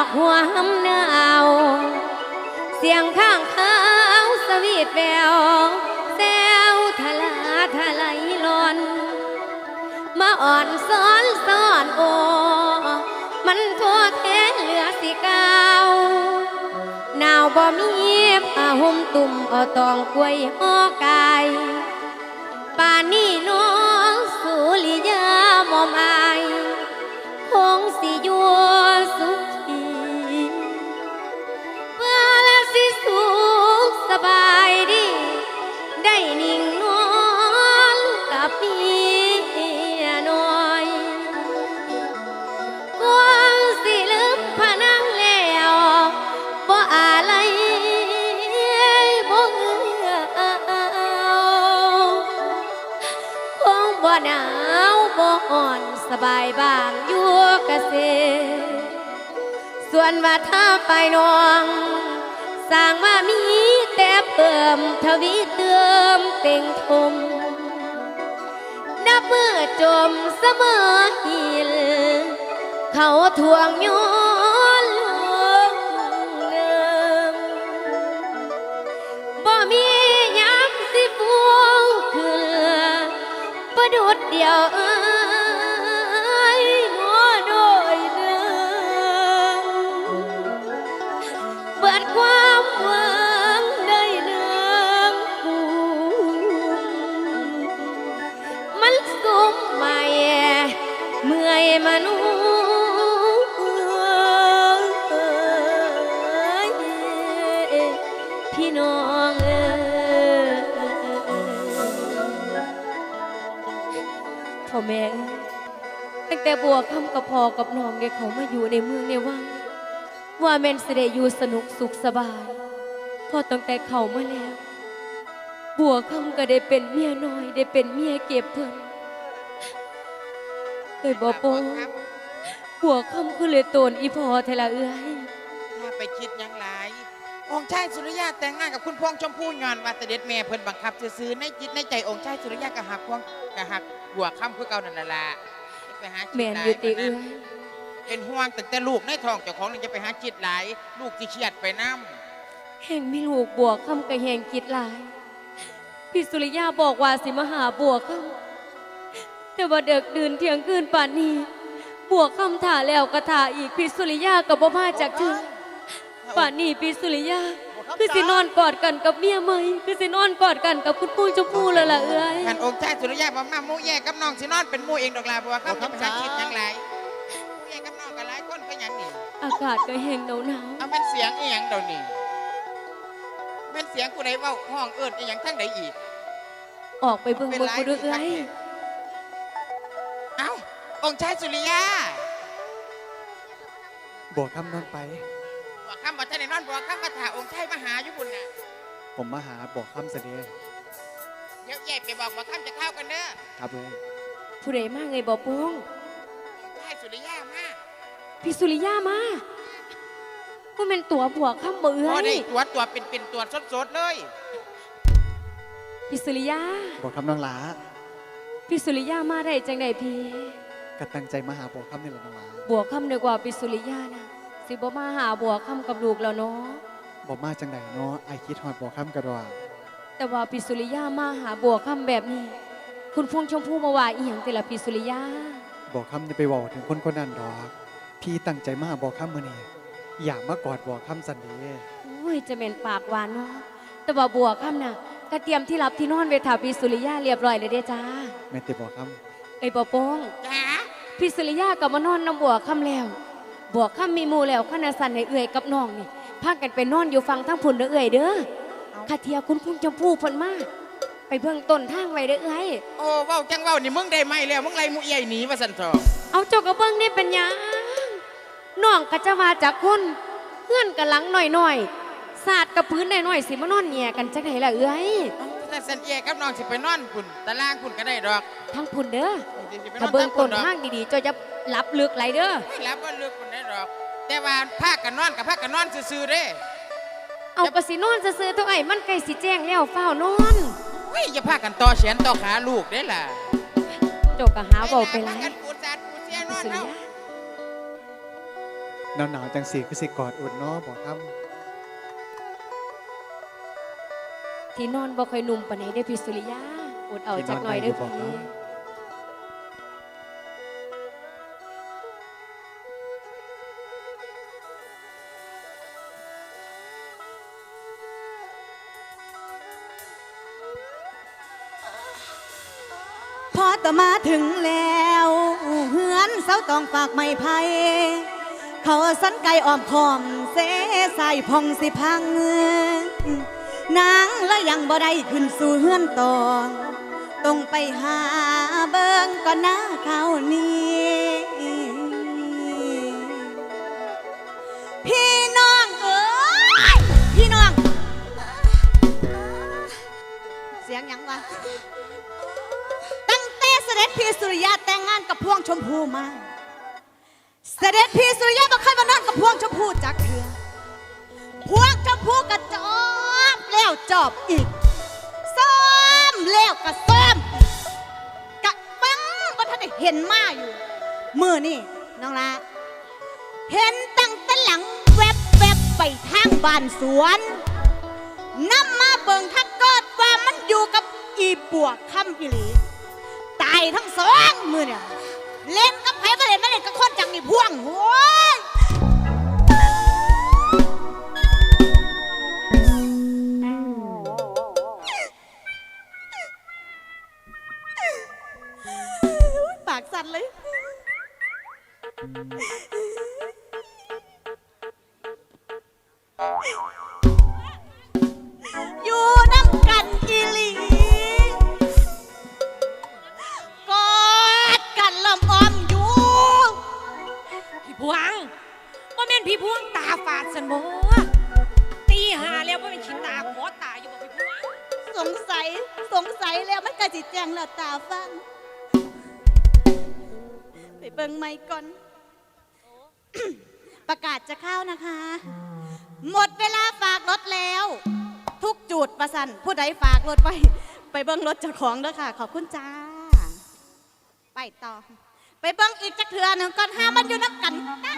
อกหัวหำเนื้อเอาเสียงข้างเขาสวีทแววแซวทะลาทะไหลลอน มาอ่อนซ้อนซ้อนโอ มันทั่วแท้เหลือสิกาวหนาวบ่มีผ้าห่มตุ่มเอาตองกล้วยห่อกายป่านนี้น้องสุริยามอมอาย คงสิอยู่สุข บ่หนาวบ่อ่อนสบายบางอยู่เกษตรส่วนว่าถ้าไปนองสร้างมามีแต่เพิ่มทวีเติมเต็งทมนับมือจมเสมอหิลเขาทวงย้อ ประดุดเดียว พ่อกับน้องเนี่ยเขามาอยู่ในเมืองในวัง ว่าแม่นสิได้อยู่สนุกสุขสบาย พอตั้งแต่เขามาแล้ว บัวคำก็ได้เป็นเมียน้อย ได้เป็นเมียเก็บเพิ่นเลยบอกโปงครับบัวคำคือเลยโตนอีพอเทละเอื้อยถ้าไปคิดหยังหลายองค์ชายสุริยะแต่งงานกับคุณพวงชมพู่งอนว่าเสด็จแม่เพิ่นบังคับซื้อๆในจิตในใจองค์ชายสุริยะก็หักพวงก็หักบัวค่ำคือเก่านั่นล่ะ ไปหาจิตแม่นหลาอยู่ติกว่าเอื้นั้นอยเป็นห่วงตั้งแต่ลูกในท้องเจ้าของนี่จะไปหาจิตหลาย ลูกที่เครียดไปน้แห่งมีลูกบัวคำก็แห่งคิดหลายพี่สุริยาบอกว่าสิมาหาบัวคำแต่ว่าเด็กดื่นเที่ยงคืนป่านนี้ บัวคำถ่าแล้วก็ถ่าอีกพี่สุริยากับบ่มาจากเธอำป่านนี้พี่สุริยา คือสินอนกอดกันกับเมียไหมคือสินอนกอดกันกับคุณปุ้ยชมพู่เลยล่ะเอ้ยท่านองค์ชายสุริยะบอกมาหมู่แย่กับน้องสินอนเป็นหมู่เองดอกลาบัวค่ำจะไปหาจิตหยังหลายหมู่แย่กับน้องก็หลายคนก็หยังนี่อากาศก็แห้งหนาวหนาวเอาเป็นเสียงอีหยังเดี๋ยวนี้เป็นเสียงกูใดเว่าห้องเอิญอีหยังทั้งใดอีก ออกไปเบิ่งเบิ่งกูด้วยเอ้ยเอ้าองค์ชายสุริยาบัวคำนอนไป บอกคำบอกท่านในนอนบอกคำมาถาองค์ชายมาหาอยู่บุญน่ะผมมาหาบัวคำเสด็จเดี๋ยวแย่ไปบอกบอกคำจะเข้ากันเด้อครับเลย ผู้ใดมาไงบ่โป้งองค์ชายสุริยามาพี่สุริยามาว่าเป็นตัวบวกข้ามบ่พเอ้อได้ยตัวตัวเป็นเป็นตัวสดๆเลย พี่สุริยาบัวคำน้องหลาพี่สุริยามาได้จังไดพี่ ก็ตั้งใจมาหาบัวคำนี่แหละน้องหลาบวกข้ามดีกว่าพี่สุริยานะ สิบ่มาหาบวกข้ามกับลูกแล้วเนาะบอกมาจังไหนเนาะไอคิดฮอดบัวคำกันว่าแต่ว่าพี่สุริยามาหาบวกข้ามแบบนี้ คุณพวงชมพู่มาว่าอีหยังแต่ละพี่สุริยาบัวคำจะไปบอกถึงคนคนนั้นดอกพี่ตั้งใจมาหาบัวคำมื่อนี้อยากมากอดบัวคำสันเดีโอ้ยจะเป็นปากหวานเนาะแต่ว่าบวกข้ามน่ะก็เตรียมที่รับที่นอนไว้ถาพี่สุริยาเรียบร้อยเลยเด้อจ้าแม่นแต่บัวคไอ้ยบ่โป้งจ้าพี่สุริยากับมานอนน้ำบัวค่ำแล้ว บัวค่ำมีหมูแล้วขนาสันในเอื่อยกับน้องนี่พากันไปนอนอยู่ฟังทั้งพุ่นเด้อเอื่อยเด้อข้าเทียคุณพุ่งจมพูเพ่นมาไปเบื้องต้นทางไว้เด้อเอื่อยโอ้เว้าจังเว้านี่มึงได้ไหมแล้วมึงไล่หมู่ใหญ่หนีว่าสันทองเอาเจ้ากระเบื้องนี่เป็นหยังน้องกะจะมาจากคนเพื่อนกะหลังหน่อยหน่อยๆสาดกับพื้นหน่อยหน่อยๆสิมานอนแหย่กันจักไหนล่ะเอื่อยถ้าสันเอกับน้องสิไปนอนคุณตารางคุณก็ได้ดอกทั้งพุ่นเด้อสิไปนถ้าอนเบื้องคุต้ณนดอกทางดีๆเจ้าจะรับลึกไหลเด้อไม่รับว่าเลือกคุณ ได้ดอก แต่ว่าภาคกันนอนกับภาคกันนอนซื่อๆเด้เอากระสินอนซื่อๆเท่าไอ้มันใกล้สิแจ้งแล้วเฝ้าวนอนเฮ้ยอย่าพากันต่อแขนต่อขาลูกได้ล่ะเจ้าก็หาเบาไปหไรลกันปูดสาดปูดเสียนอนสุริเฮายาหนาวหนาวๆจังสีคือสิกอดอุ่นเนาะบอกคที่นอนบ่ค่อยนุ่มปานใดได้อพี่สุริยาอดเอาจักหน่อยเด้อพี่พ ถึงแล้วเฮือนเสาตองฝากไม่ไพ่เขาสันไก่อ้อมคอมเสใส่พองสิพังนางและยังบ่ได้ขึ้นสู่เฮือนตองต้องไปหาเบิ่งก่อนหน้าเขานี้พี่น้องเอ้ยพี่น้อง เสียงยังวะ ด็จพี่สุริยะแต่งงานกับพวงชมพูมา เสด็จพี่สุริยะบ่เคยมานอกับพว อยู่น้ำกันอีหลี กอดกันลำออมอยู่ พี่พวงว่าแม่นพี่พวงตาฝาดสันบ่ตีหาแล้วว่าเป็นชินตาขอตาอยู่บ่พี่พวงสงสัย สงสัยแล้วมันกะจิแจงแล้วตาฟัง ไปเบิ่งไม่ก่อน ประกาศจะเข้านะคะ หมดเวลาฝากรถแล้ว ทุกจุดประสันผู้ใดฝากรถไว้ไปเบิ่งรถเจ้าของเด้อค่ะ ขอบคุณจ้า ไปต่อ ไปเบิ่งอีกจักเถื่อหนึ่งก่อนห้ามันอยู่นับกันได้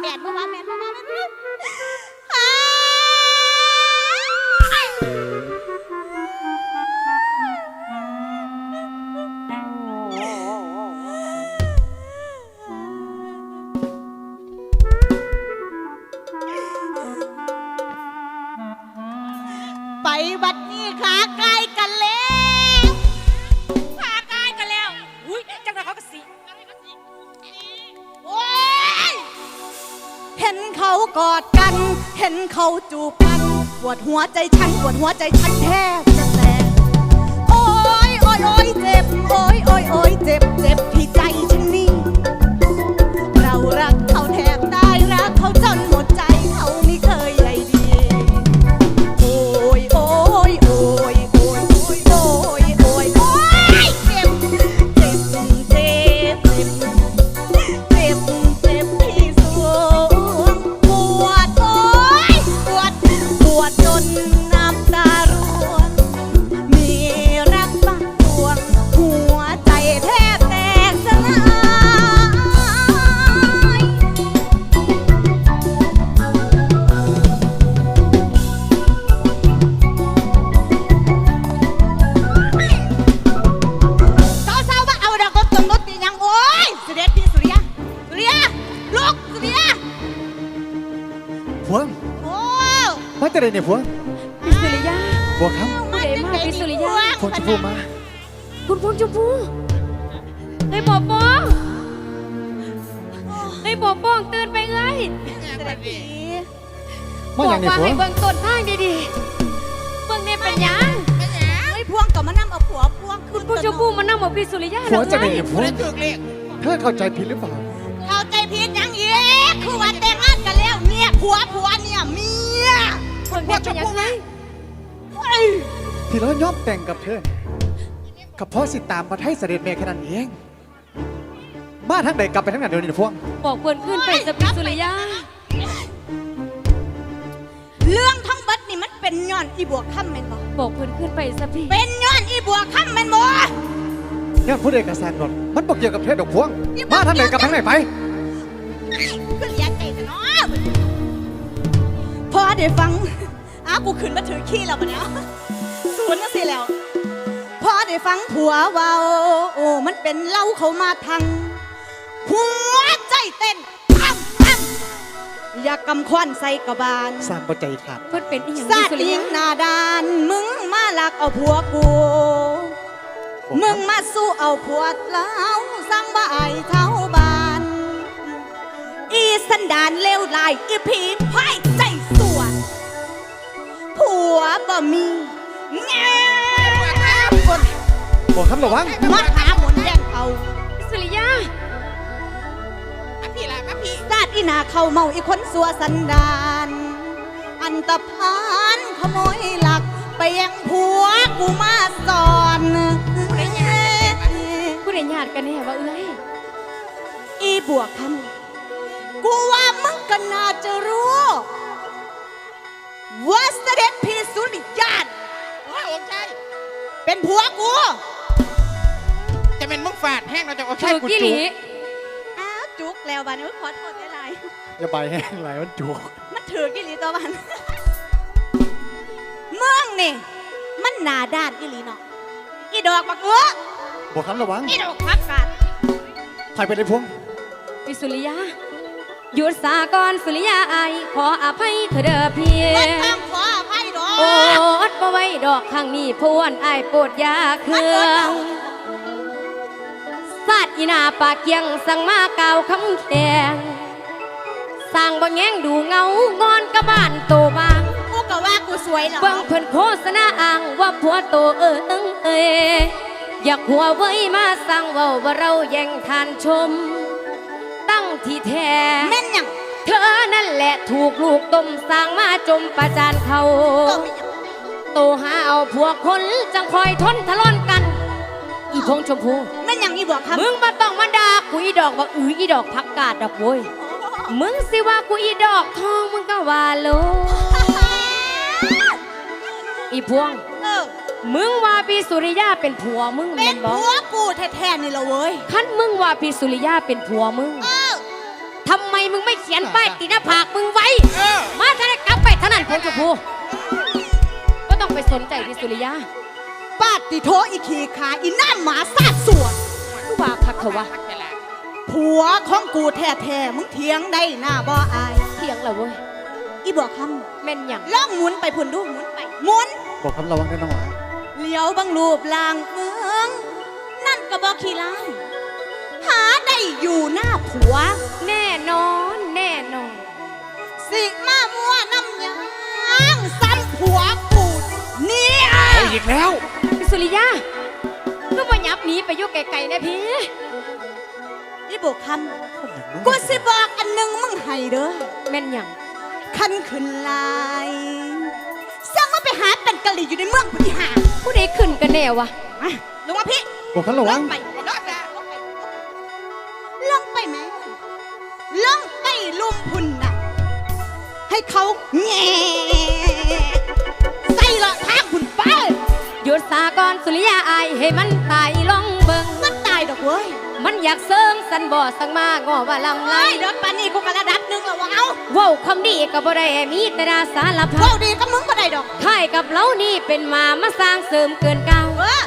แม่นบ่ว่าแม่นบ่ว่าแม่นบ่ว่า วดหัวใจฉันปวดหัวใจฉันแทบจะแตกโอ้ยโอ้ยโอ้ยเจ็บโอ้ยโอ้ยโอ้ยเจ็บเจ็บ มาแต่ใดเนี่ยพวงพี่สุริยาบอกคมาจังไหนพี่สุริยะำพวงชมพูมา คุณพวงชมพูไอ้ยหมอป้องไอ้ยหมอป้องตื่นไปไงเสด็จพี่มาอย่างนี้ว่าพวให้งเบิ่งต้นทางดีๆเบิ่งเนี่ยเป็นหยังเฮ้ยพวงกับมานำเอาผัวพวงคุณพวงชมพูมานั่งบอกพี่สุริยาพวงแล้วจะไงได้เนี่ยพผู้วงได้ถูกเลขเธอเข้าใจผิดหรือเปล่าเข้าใจผิดยังอีกคือวันแต่งงานกันแล้วเนี่ยผัวผัวเนี่ยเมีย เบิ่งเนี่ยเป็นหยังไงที่เรายอมแต่งกับเธอกับพ่อสิตามมาให้เสด็จแม่แค่นั้นเองมาทางใดกลับไปทางนั้นเดี๋ยวนี้นะพวงบอกเพื่อนขึ้นไปสพี่สุริยาเรื่องทั้งเบัดนี่มันเป็นย้อนอีบวกค่ำแม่นบ่บอกเพื่อนขึ้นไปสพี่เป็นย้อนอีบวกค่ำแม่นบ่เนี่ยผู้ใดกระสานรถมันบอกเกี่ยวกับเธอดอกพวง มาทางใดกลับทางไหนไป ได้ฟัง อ้าวกูขึ้นมาถือขี้แล้วปะเนี่ยศูนย์นั่นสิแล้ว พอได้ฟังผัวเว้าโอ้มันเป็นเล่าเขามาทางหัวใจเต้นอ้ำอ้ำอย่ากำควันใส่กระบาล สร้างปัจจัยขาดเพิ่นเป็นอีหยังซาดสุริยิยะงหนาดานมึงมาลักเอาผัวกู มึงมาสู้เอาผัวแล้วสั่งบ่อายเท่าบาน อีสันดานเลวไหลายอีผีไพ่ใจสวนผั วบ่มีแง่คนบอกคำระวังมาหาหมุนแย่งเอาสุริยามาพี่ละมาพี่ซาดอีหนาเข้าเมาอีคนสัวสันดาน อันตพานขโมยหลัก ไปยังผัวกูมาสอนผู้ใดญาติกันแน่ว่าเอ้ยอีบวกคำกูว่ามึงก็น่าจะรู้ ว่าเสด็จพี่สุริยาน โอ้ยองค์ชายเป็นผัวกูจะเป็นมึงฝาดแห้งเราจะองค์ถืชายอกูกี่หจุลีกอ้าวจุกแล้วบ้านนี้ขอโทษได้ไรอย่าไปแห้งไหลมันจุกมันถือกี่หลีตัวบ้านเมืองนี่ มันหนาด้านอีหลีเนาะอีดอกบักเอื้อบอกคำระวังอีดอกพักกัดถ่ายไปเลยพวงพี่สุริยา หยุดสากรสุริยาอายขออภัยเถอะเด้อพี่ไม่ต้องขออภัยดอกโอดบ่ไว้ดอกข้างนี้พวนอายโปรดอยาเครื่องฟาดอีหนาปากเกียงสั่งมากล่าวคำแข็งสั่งบ่แง้งดูเงางอนกะบ้านโตบาง กูก็ว่ากูสวยเหรอเบิ่งเพิ่นโฆษณาอ้างว่าผัวโตเออตึงเอยอยากหัวไว้มาสั่งเว้าว่าเราแย่งทานชม ตั้งที่แท้แม่นหยังเธอนั่นแหละถูกลูกต้มสร้างมาจมประจานเขาก็ไม่หยังโตหาเอาพวกคนจังคอยทนทะเลาะกัน อีพงชมพู แม่นหยังอีบวกคำมึงมาต้องมาด่ากูอีดอกว่าอืออีดอกพักกาดดอกโว้ยมึงสิว่ากูอีดอกทองมึงก็ว่าโลอีพวง เออมึงว่าพี่สุริยาเป็นผัวมึงเป็แม่นนบ่ผัวกูแท้ๆนี่ละเว้ย คันมึงว่าพี่สุริยาเป็นผัวมึง เออ ทำไมมึงไม่เขียนป้ายติดหน้าผากมึงไว้ เออ มาทะเลกลับไปเท่านั้นพงชมพูก็ต้องไปสนใจพี่สุริยาปาดติโทอีขี่ขาอีหน้าหมาซาดสวนกูว่าคักเขาวะทักแต่ละผัวของกูแท้ๆมึงเถียงได้หน้าบ่อาย เถียงเหรอเว้ยอีบอกคแม่นหยังำล่องหมุนไปพุ่นดูหมุนไปหมุนบอกคำระวังด้วยน้องหมาเหลียวบังรูปลางเมือง นั่นก็บอกขี้ร้ายหา ได้อยู่หน้าผัว แน่นอนแน่นอน สิมามัวน้ำยางซ้ำผัวกูเนี่ยเอาอีกแล้วพี่สุริยาก็มายับหนีไปอยู่ไกลๆนะพี่อีบอกคำกูสิบอกอันหนึงมึงให้เด้อแม่นหยังคันขึ้นลายสร้างมาไปหาเป็นกะหรี่อยู่ในเมืองพุทธิหาผู้ใดขึ้นกันแน่วะมาลงมาพี่บอกคำระลวังงไปลงไป ลงไปลุมพุ่นน่ะ ให้เขาแง่ใส่ละทางพุ่นไปหยุดสากรสุริยาอายให้มันตายลองเบิงมันตายดอกเว้ย มันอยากเสริมสันบ่สังมางอว่าลำไรไล่ดอกปานนี้กูกระดับหนึงแล้ววะเอาเว้าคำดีก็บ่ได้มีแต่ดาสารพัเว้าดดีกับมึงบ่ได้ดอกถ่ายกับเรานี่เป็นหมามาสร้างเสริมเกินเก่าเออ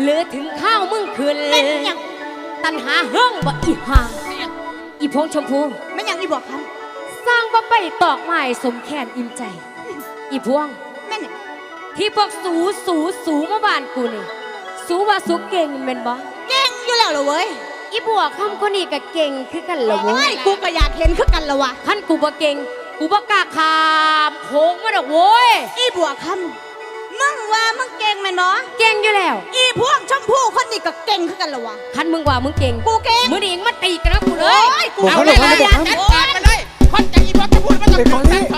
เหลือถึงข้าวมึงคืนเป็นหยัง ตันหาเฮิงบ่อีห่า อีพงชมพู ไม่หยังอีบอกคสร้างบ่ไปตอกไม้สมแขนอิ่มใจ อีพวงำแม่นหยังที่พวกสูสูสูมาบ้านกูนี่ สูว่าสูเก่งแม่นบ่เก่งอยู่แล้วเหรอเว้ยอีบัวคำคนนี้ก็เก่งคือกันละโอ้เว้ยยกูก็อยากเห็นคือกันละวะขั้นกูบ่เก่ง กูบ่กล้าขามโค้งมาดอกโว้ย อีบัวคำมึ งว่ามึงเก่งแม่นบ่เก่งอยู่แล้ว อีพวกชมพู่คนนี้ก็เก่งคือกันละวะ คันมึงว่ามึงเก่งกูเก่ง มือนี้เองมาตีกันนะกูเลโอ้ยยกูบอกเอาเขาเลระยวังละบอกจัดคำการไปเลยคนจะอีพอจะพูดมันต้องไอ้กองนี้ถอนจากปาก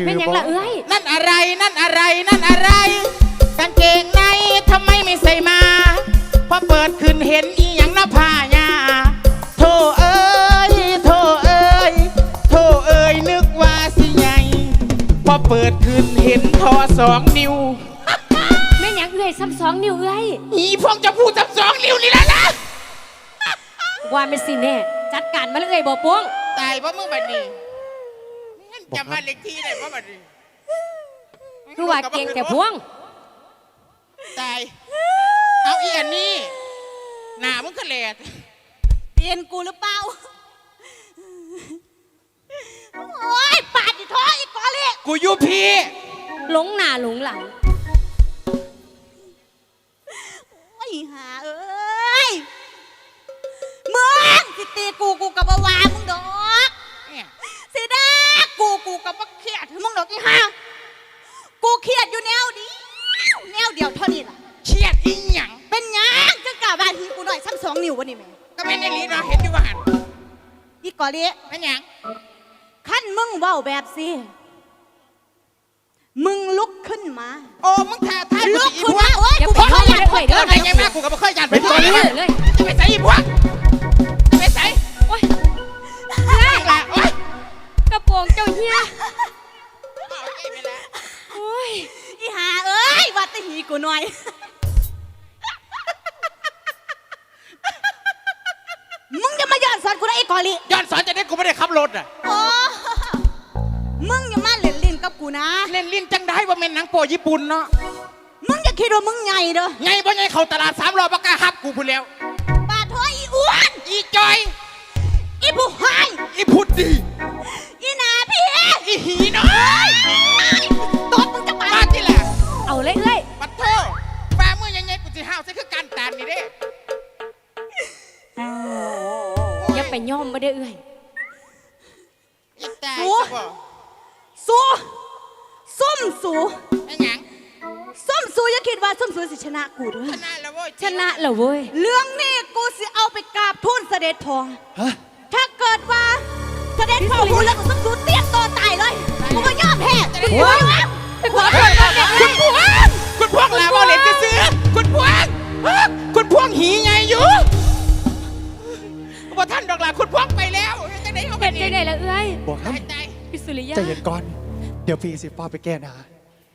จือเป็นหยังละเอ้ยนั่นอะไรนั่นอะไรนั่นอะไรกางเกงในทำไมไม่ใส่มาพอเปิดขึ้นเห็นอีหยังนะผ้ายาโธ่เอ้ยโธ่เอ้ยโธ่เอ้ยนึกว่าสิใหญ่พอเปิดขึ้นเห็นทอสองนิ้วแม่ยังเอ้ยซ้ำสองนิ้วเอ้ยอีพวกจะพูดจับสองนิ้วนี่แล้วนะว่าไม่สิแน่จัดการมาเลยเอ้บ่ป้วงตายเพราะมึงบัดนี้ แม่นจำมานเล็กที่ได้เพราะบัดนี้คือว่าเก่งแต่พวง ตาย เอาอีอันนี้หน้ามึงก็แหลดเตียนกูหรือเปล่า โอ้ยปาดอีท้ออีกกอเลยกูอยูพี่หลงหน้าหลงหลัง โอ้ยหาเอ้ย มึงสิตีกูกูกับวามึงดอกเนี่ยสิดา กูกูกับบ่เครียดมึงดอกอีห่ากูเครียดอยู่แนวเดียวแนวเดียวเท่านี้ล่ะ เครียดอีหยังเป็นหยังจังกล่าวบาทีกูหน่อยซ้ำสองนิ้ววะนี่แม่ก็ไม่ในลีเราเห็นอยู่ว่าหันอีกอเลยนั่นหยังขั้นมึงเว้าแบบสิมึงลุกขึ้นมา โอ้มึงท่าท่าลุกอีขึ้นพวมากโอ้ยอย่ากูไปบ่เคยอยากเข้าใจพูดเด้เออไหนยังมากกูก็ไม่เคยยันไปไปก่อนเลยเลย จะไปใส่อีพวก ปรงเจ้าเฮียเอาไอ้ไปละโอ้ยอีหาเอ้ยวัดแตหีกูหน่อย มึงจะมาย้อนสอนกูนะไอ้กอลิย้อนสอนจะได้กูไม่ได้ขับรถอะโอ้มึงอย่ามาเล่นลิ้นกับกูนะ เล่นลิ้นจังได้ว่าเป็นหนังโปญี่ปุ่นเนาะมึงอย่าคิดว่ามึงใหญ่เด้อไงบ่ไงเขาตลาดสามรอบปากกล้าฮับกูพูดแล้วปาดท้ออีอ้วน อีจอย อีผู้หาย อีพุดดีอีหนาพี่ อีหีน้อยตบมึงจะไปมาที่แหละเอาเลยเอ้ยปัดโทษฟ้ามือยังไงกูจะห้าวใส่คือการตานนี่เด้อย่าไปย่อมมาเด้อเอ้ยอีตายสูซะบ่สู้ส้มสูไอ้หยังส้มสูอย่าคิดว่าส้มสูสิชนะกูเด้อชนะแล้วเว้ยชนะเหรอเว้ย เรื่องนี้กูสิเอาไปกราบทูลเสด็จพ่อฮะ ถ้าเกิดว่าเสด็จพ่อหูแล้วก็ส้มสู แพ้กูไม่ยอมไปขอโทษก่อนเด้อเอ้ยคุณพวกลาบอเลนจะซื้อคุณพวกฮะคุณพวกหีไงอยู่บ่ท่านดอกลาคุณพวกไปแล้วจะได้เขาไปเป็นนี่จังไดล่ะเอ้ยบอกครับตายตายพิสุริยะใจเย็นก่อน เดี๋ยวพี่สิฟ้าไปแก้หนา